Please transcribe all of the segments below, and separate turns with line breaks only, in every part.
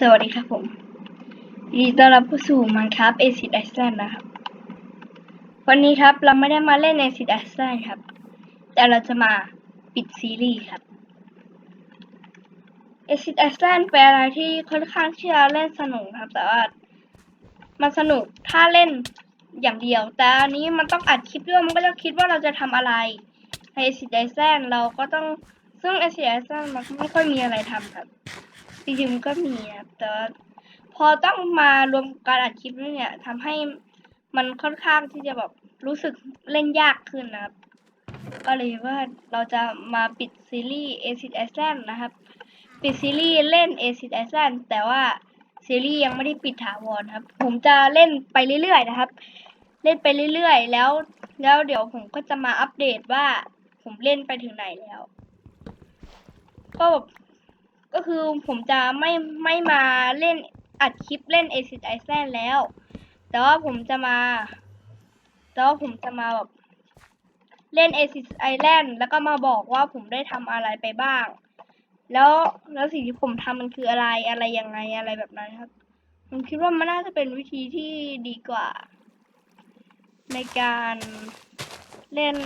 สวัสดีครับผมยินดีต้อนรับเข้าสู่ Minecraft Acid Island นะครับ วันนี้ครับเราไม่ได้มาเล่น Acid Island ครับ แต่เราจะมาปิดซีรีส์ครับ Acid Island เป็นอะไรที่ค่อนข้างที่จะเล่นสนุกครับ แต่ว่ามันสนุกถ้าเล่นอย่างเดียว แต่อันนี้มันต้องอัดคลิปด้วยมันก็จะคิดว่าเราจะทำอะไรใน Acid Island เราก็ต้องซึ่ง Acid Island มันไม่ค่อยมีอะไรทำครับ จริงๆก็มีครับแต่ว่าพอต้องมารวมการอัดคลิปด้วยเนี่ยทำให้มันค่อนข้างที่จะแบบรู้สึกเล่นยากขึ้นนะครับ ก็เลยว่าเราจะมาปิดซีรีส์ Acid Island นะครับ ปิดซีรีส์เล่น Acid Island แต่ว่าซีรีส์ยังไม่ได้ปิดถาวรครับ ผมจะเล่นไปเรื่อยๆนะครับ เล่นไปเรื่อยๆ แล้ว แล้วเดี๋ยวผมก็จะมาอัปเดตว่าผมเล่นไปถึงไหนแล้ว ก็แบบ ก็คือผมจะไม่ไม่มาเล่นอัดคลิปเล่น Acid Island แล้ว แต่ว่าผมจะมา แต่ว่าผมจะมาแบบเล่น Acid Island แล้วก็มาบอกว่าผมได้ทำอะไรไปบ้าง แล้วแล้วสิ่งที่ผมทำมันคืออะไรอะไรยังไงอะไรแบบนั้นครับ ผมคิดว่ามันน่าจะเป็นวิธีที่ดีกว่า ในการเล่น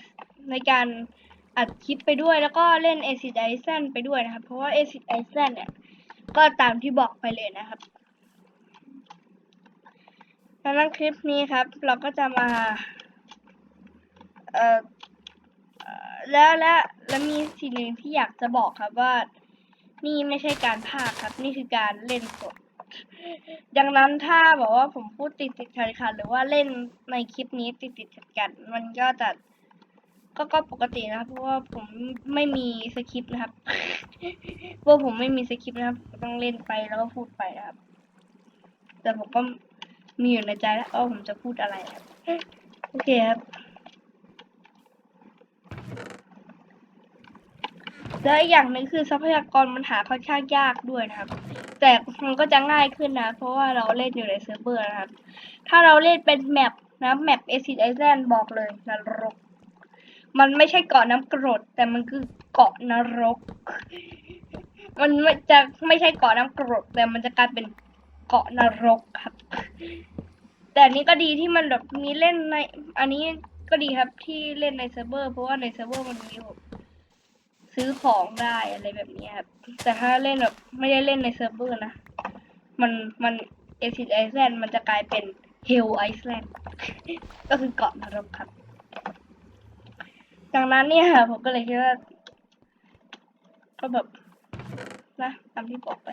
S ในการ อัดคลิปไปด้วยแล้วก็เล่น Acid Island ไปด้วยนะครับ เพราะว่า Acid Island เนี่ย ก็ตามที่บอกไปเลยนะครับดังนั้นคลิปนี้ครับ เราก็จะมา เอ่อแล้วและและมีสิ่งหนึ่งที่อยากจะบอกครับว่า นี่ไม่ใช่การพากครับ นี่คือการเล่นสดดังนั้นถ้าบอกว่าผมพูดติดติดขัดขัดหรือว่าเล่นในคลิปนี้ติดติดขัดขัดมันก็จะ ก็ก็ปกตินะครับ เพราะว่าผมไม่มีสคริปต์นะครับเพราะผมไม่มีสคริปต์นะครับต้องเล่นไปแล้วก็พูดไปนะครับ แต่ผมก็มีอยู่ในใจแล้วว่าผมจะพูดอะไรครับโอเคครับแล้วอีกอย่างหนึ่งคือทรัพยากรมันหาค่อนข้างยากด้วยนะครับ แต่มันก็จะง่ายขึ้นนะ เพราะว่าเราเล่นอยู่ในเซิร์ฟเวอร์นะครับ ถ้าเราเล่นเป็นแมปนะแมป Acid Island บอกเลยนรก มันไม่ใช่เกาะน้ำกรด แต่มันคือเกาะนรก มันไม่จะไม่ใช่เกาะน้ำกรด แต่มันจะกลายเป็นเกาะนรกครับ แต่นี้ก็ดีที่มันแบบมีเล่นใน อันนี้ก็ดีครับที่เล่นในเซิร์ฟเวอร์เพราะว่าในเซิร์ฟเวอร์มันมีแบบซื้อของได้อะไรแบบนี้ครับ แต่ถ้าเล่นแบบไม่ได้เล่นในเซิร์ฟเวอร์นะ มันมัน Acid Island มันจะกลายเป็น Hell Island ก็คือเกาะนรกครับ ดังนั้นเนี่ยผมก็เลยคิดว่าก็แบบนะตามที่บอกไป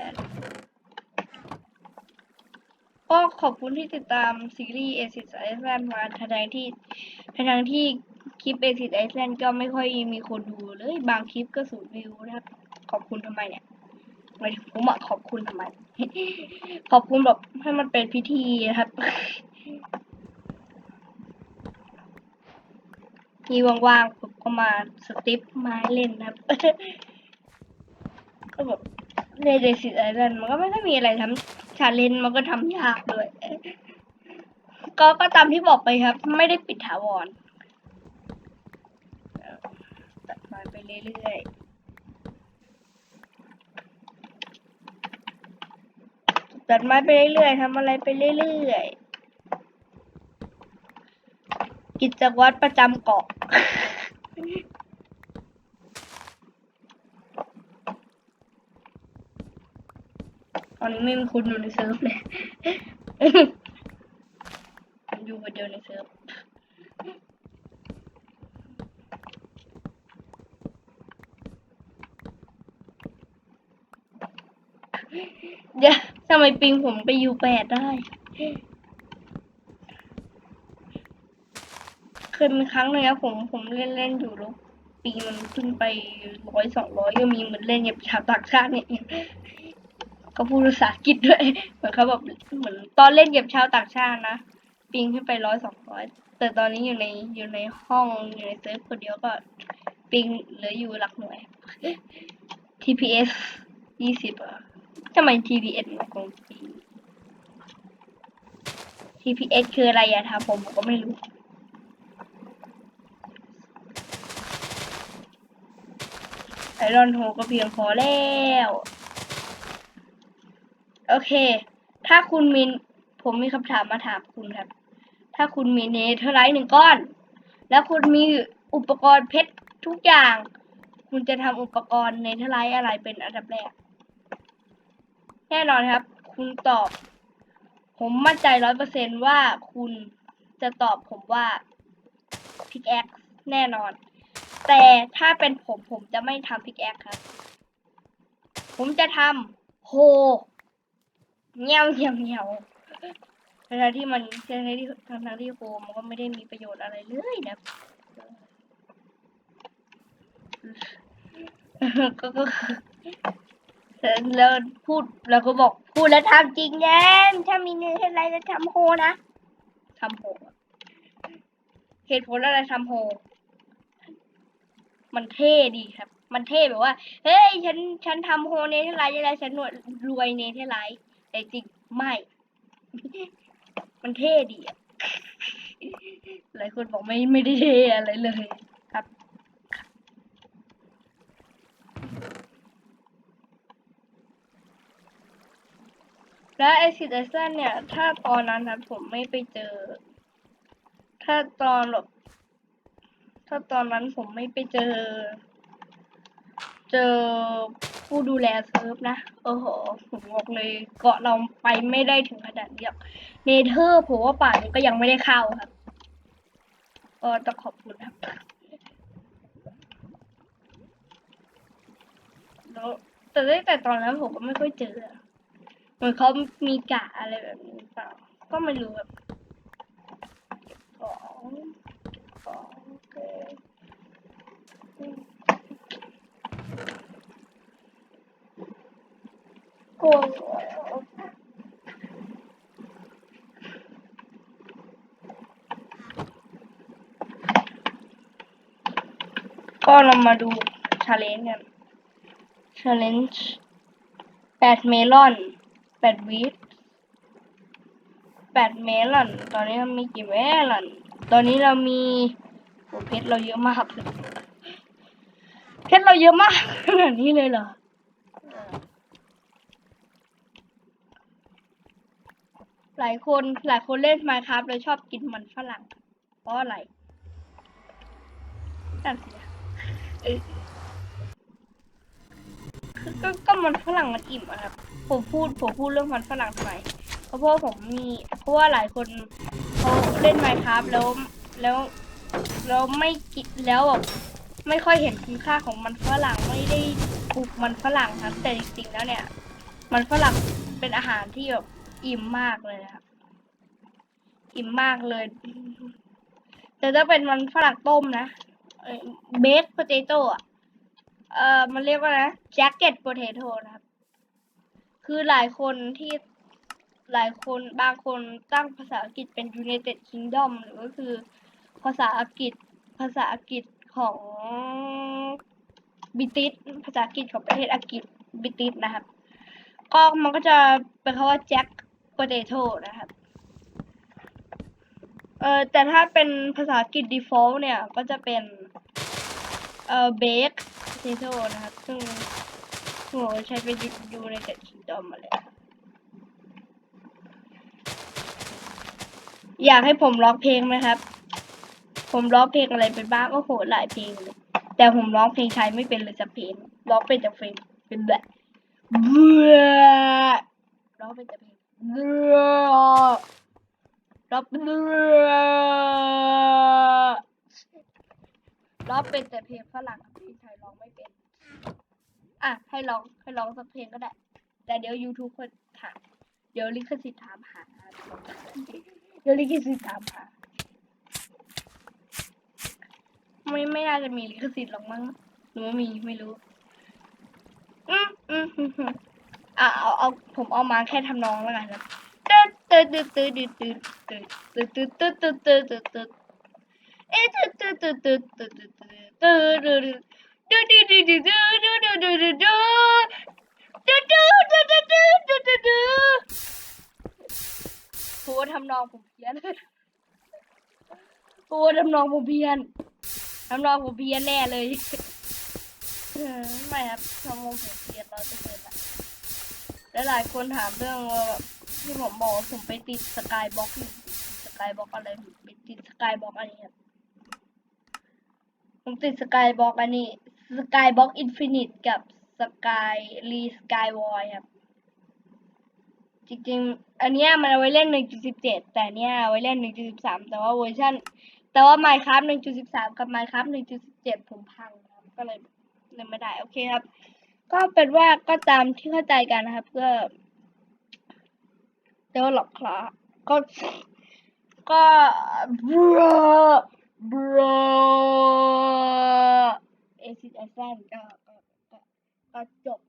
ก็ขอบคุณที่ติดตามซีรีส์ Acid Island มาทั้งที่ทั้งที่คลิป Acid Island ก็ไม่ค่อยมีคนดูเลย บางคลิปก็สูญวิวนะครับ ขอบคุณทำไมเนี่ยหมายถึงผมอะขอบคุณทำไม ขอบคุณแบบให้มันเป็นพิธีนะครับ มีว่างๆผมก็มาสติปมาเล่นนะครับก็แบบเล่นเดซิไอแลนด์มันก็ไม่ได้มีอะไรทำชาเลนมันก็ทำยากด้วยก็ก็ตามที่บอกไปครับ ไม่ได้ปิดถาวรตัดไม้ไปเรื่อยๆตัดไม้ไปเรื่อยๆทำอะไรไปเรื่อยๆ กิจวัตรประจำเกาะ ตอนนี้ไม่มีคนอยู่ในเซิร์ฟเลยอยู่คนเดียวในเซิร์ฟเดี๋ยวทำไมปิงผมไปอยู่แปดได้ เคยมีครั้งหนึ่งนะผมผมเล่นเล่นอยู่แล้วปีมันขึ้นไปร้อยสองร้อยก็มีเหมือนเล่นกับชาวต่างชาติเนี่ยก็พูดภาษาอังกฤษด้วยเหมือนเขาแบบเหมือนตอนเล่นเก็บชาวต่างชาตินะปิงขึ้นไปร้อยสองร้อยแต่ตอนนี้อยู่ในอยู่ในห้องอยู่ในเซิร์ฟคนเดียวก็ปิงเหลืออยู่หลักหน่วย TPS ยี่สิบอะทำไม TPS มันคง TPS คืออะไรอะทาผมก็ไม่รู้ ไอ รอนโฮก็เพียงพอแล้ว โอเค ถ้าคุณมีผมมีคำถามมาถามคุณครับ ถ้าคุณมีเนเธอร์ไลท์หนึ่งก้อน แล้วคุณมีอุปกรณ์เพชรทุกอย่าง คุณจะทำอุปกรณ์เนเธอร์ไลท์อะไรเป็นอันดับแรก แน่นอนครับ คุณตอบ ผมมั่นใจร้อยเปอร์เซนว่าคุณจะตอบผมว่าพิกแอคแน่นอน แต่ถ้าเป็นผมผมจะไม่ทำพิกแอคครับ ผมจะทำโฮเงี้ยวเงี้ยวเงี้ยวทั้งที่มันทั้งที่ทั้งที่โฮมันก็ไม่ได้มีประโยชน์อะไรเลยนะก็ก็แล้วพูดแล้วก็บอกพูดแล้วทำจริงแย้ถ้ามีเนื้ออะไรจะทำโฮนะทำโฮเหตุผลอะไรทำโฮ มันเท่ดีครับ มันเท่แบบว่า เฮ้ย ฉัน ฉันทำโฮเนเธอร์ไลท์อะไรฉันหนวดรวยเนเธอร์ไลท์แต่จริงไม่ มันเท่ดีอะหลายคนบอกไม่ ไม่ได้เท่อะไรเลยครับ และไอซิดไอเซนเนี่ย ถ้าตอนนั้นนะผมไม่ไปเจอ ถ้าตอนแบบ ถ้าตอนนั้นผมไม่ไปเจอ เจอผู้ดูแลเซิร์ฟนะโอ้โหผมบอกเลยเกาะเราไปไม่ได้ถึงขนาดนี้เนเธอร์ผมว่าป่านนี้ก็ยังไม่ได้เข้าครับก็ต้องขอบคุณครับแล้วแต่ตั้งแต่ตอนนั้นผมก็ไม่ค่อยเจอเหมือนเขามีกะอะไรแบบนี้เปล่า ก็ไม่รู้แบบของของโอเค โอ้ยก็เรามาดูชาเลนจ์กันชาเลนจ์แปดเมลอนแปดวีทแปดเมลอน ตอนนี้เรามีกี่เมลอน ตอนนี้เรามีโอเพชรเราเยอะมากเพชรเราเยอะมากขนาดนี้เลยเหรอเออ หลายคนหลายคนเล่นมาครับเลยชอบกินมันฝรั่ง เพราะอะไรนั่นสิคือก็ก็มันฝรั่งมันอิ่มอะครับ ผมพูดผมพูดเรื่องมันฝรั่งทำไมเพราะว่าผมมีเพราะว่าหลายคนเขาเล่นไมครับแล้วแล้วแล้วไม่กินแล้วแบบไม่ค่อยเห็นคุณค่าของมันฝรั่งไม่ได้ปลูกมันฝรั่งครับแต่จริงๆแล้วเนี่ย มันฝรั่งเป็นอาหารที่แบบ อิ่มมากเลยนะครับ อิ่มมากเลย แต่ถ้าเป็นมันฝรั่งต้มนะเบสโพเตโต้อะเอ่อมันเรียกว่านะแจ็คเก็ตโพเทโต้นะครับ คือหลายคนที่หลายคนบางคนตั้งภาษาอังกฤษเป็น United Kingdom หรือก็คือภาษาอังกฤษภาษาอังกฤษของบิติสภาษาอังกฤษของประเทศอังกฤษบิติสนะครับ ก็มันก็จะเป็นคำว่าแจ็ค โพเตโต้นะครับ เอ่อแต่ถ้าเป็นภาษาอังกฤษ default เนี่ย ก็จะเป็น เอ่อ bake potato นะครับ ซึ่งซึ่งผมใช้เป็นยูในเจ็ดคิงดอมมาเลย อยากให้ผมร้องเพลงไหมครับ ผมร้องเพลงอะไรไปบ้างก็โหหลายเพลงเลยแต่ผมร้องเพลงไทยไม่เป็นเลยสักเพลงร้องเป็นแต่เพลงเป็นแบบเบื่อร้องเป็นแต่เพลง เบื่อร้องเป็นเบื่อร้องเป็นแต่เพลงฝรั่งเพลงไทยร้องไม่เป็น อะ ให้ร้องให้ร้องสักเพลงก็ได้ แต่เดี๋ยว YouTube คนถามเดี๋ยวลิขสิทธิ์ถามหาเดี๋ยวลิขสิทธิ์ถามหาไม่ไม่น่าจะมีลิขสิทธิ์หรอกมั้งหรือว่ามีไม่รู้ อืมอืม อืมอืมอะเอาเอาผมเอามาแค่ทำนองแล้วกันครับตึ๊ดตึ๊ดตึ๊ดตึ๊ดตึ๊ดตึ๊ดตึ๊ดตึ๊ดตึ๊ดตึ๊ดตึ๊ดตึ๊ดตึ๊ดตึ๊ดเอ๊ะตึ๊ดตึ๊ดตึ๊ดตึ๊ดตึ๊ดตึ๊ดตึ๊ดตึ๊ดตึ๊ดตึ๊ดดูดูดูดูดูดูดูดูดูดูดูดูดูดูดูดูดูดูโหทำนองผมเพี้ยนโหทำนองผมเพี้ยนทำนองผมเพี้ยนแน่เลยเออไม่ครับทำนองผมเพี้ยนร้อยเปอร์เซ็นต์ละ หลายๆคนถามเรื่องว่าที่ผมบอกผมไปติดสกายบ็อกอยู่สกายบ็อกอะไรไปติดสกายบ็อกอันนี้ครับผมติดสกายบ็อกอันนี้สกายบ็อกอินฟินิตกับสกายรีสกายวอยครับจริงๆ อันเนี้ยมันเอาไว้เล่น 1.17 แต่เนี้ยเอาไว้เล่น 1.13 แต่ว่าเวอร์ชันแต่ว่า Minecraft 1.13 กับ Minecraft 1.17 ผมพังครับก็เลยเล่นไม่ได้ โอเคครับ ก็เป็นว่าก็ตามที่เข้าใจกันนะครับ ก็เดี๋ยวหลอกคลาก็ก็บรบรเอซิสแอแซนก็ก็ก็จบ